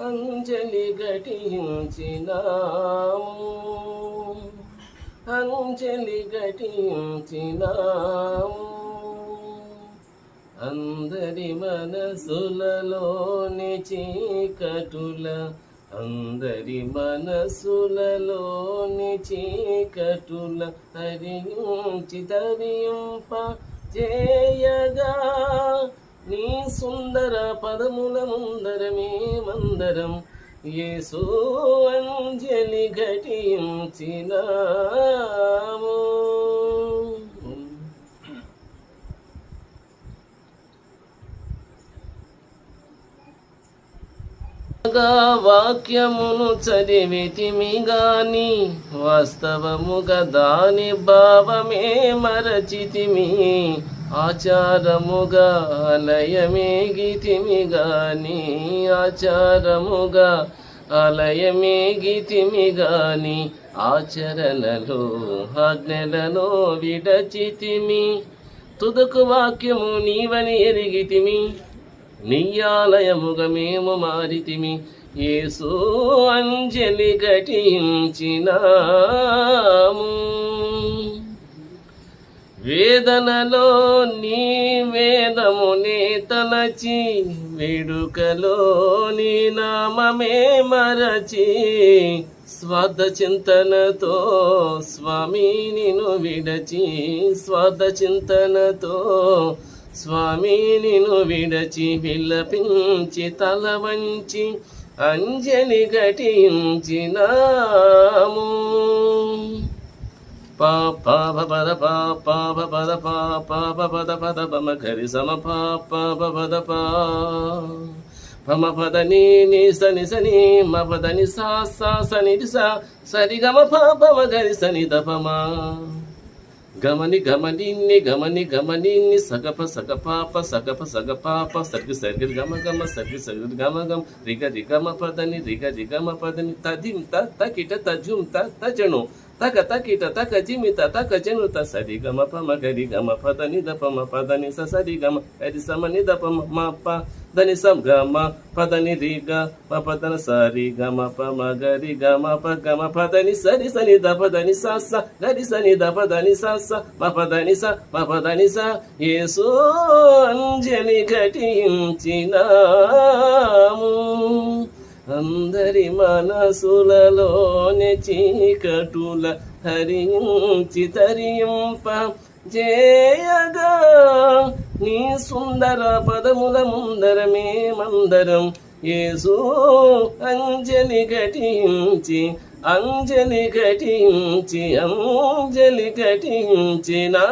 అంజలి ఘటించినాము. అంజలి ఘటించినాము. అందరి మనసులలోని చీకటుల అందరి మనసులలోని చీకటుల హరించి తరింప చేయగా నీ సుందర పదముల ముందరమే మందరం. యేసు అంజలి ఘటించినా వాక్యమును చదివితిమి గాని వాస్తవముగా దాని భావమే మరచితిమి ఆచారముగా అలయమేగితిమి గాని ఆచారముగా అలయమేగితిమి గాని ఆచరణలో ఆజ్ఞలలో విడచితిమి. తుదకు వాక్యము నీవని ఎరిగితిమి. నీయాలయముగ మేము మారితిమి? యేసు అంజలి ఘటించినాము. వేదనలో నీ వేదమునే తలచి వేడుకలో నీ నామమే మరచి స్వార్థ చింతనతో స్వామి నిను విడచి స్వార్థ చింతనతో స్వామి నిను విడచి విలపించి తల వంచి అంజలి ఘటించినాము. పాప పద పాప పద పాప పద పద పమ గరి సమ పాప పద పా పమ పద నీ ని సని సని మ పద ని సా సా సని సా సరి గమ పాప మ గరి సని దపమా గమని గమనిన్ని గమని గమనిన్ని సగప సగపాప సగప సగ పాప సర్గి గమ గమ సర్గి సర్గి గమ గమ రిగ రిగమ పదని రిగ రిగమ పదని తదిం త తకిట తజుం త తజను. తక తకిట తక జిమిత తక జనుత సరి గమ పమ గరి గమ పదని ద పమ పదని స సరి గమ గరి సమని ద పమ మ ప దని సం గమ పదని రి గ మ పదన సరి గమ పమ గరి గమ ప గమ పదని సరి సని ద పదని స స గరి సని ద పదని స స మ పదని స మ పదని స యేసు అంజలి ఘటించినాము అందరి మనసులలోని చీకటుల హరించి తరింప. జేయగా నీ సుందర పదముల ముందరమే మందరం యేసు అంజలి ఘటించి అంజలి ఘటించి అంజలి ఘటించినాము.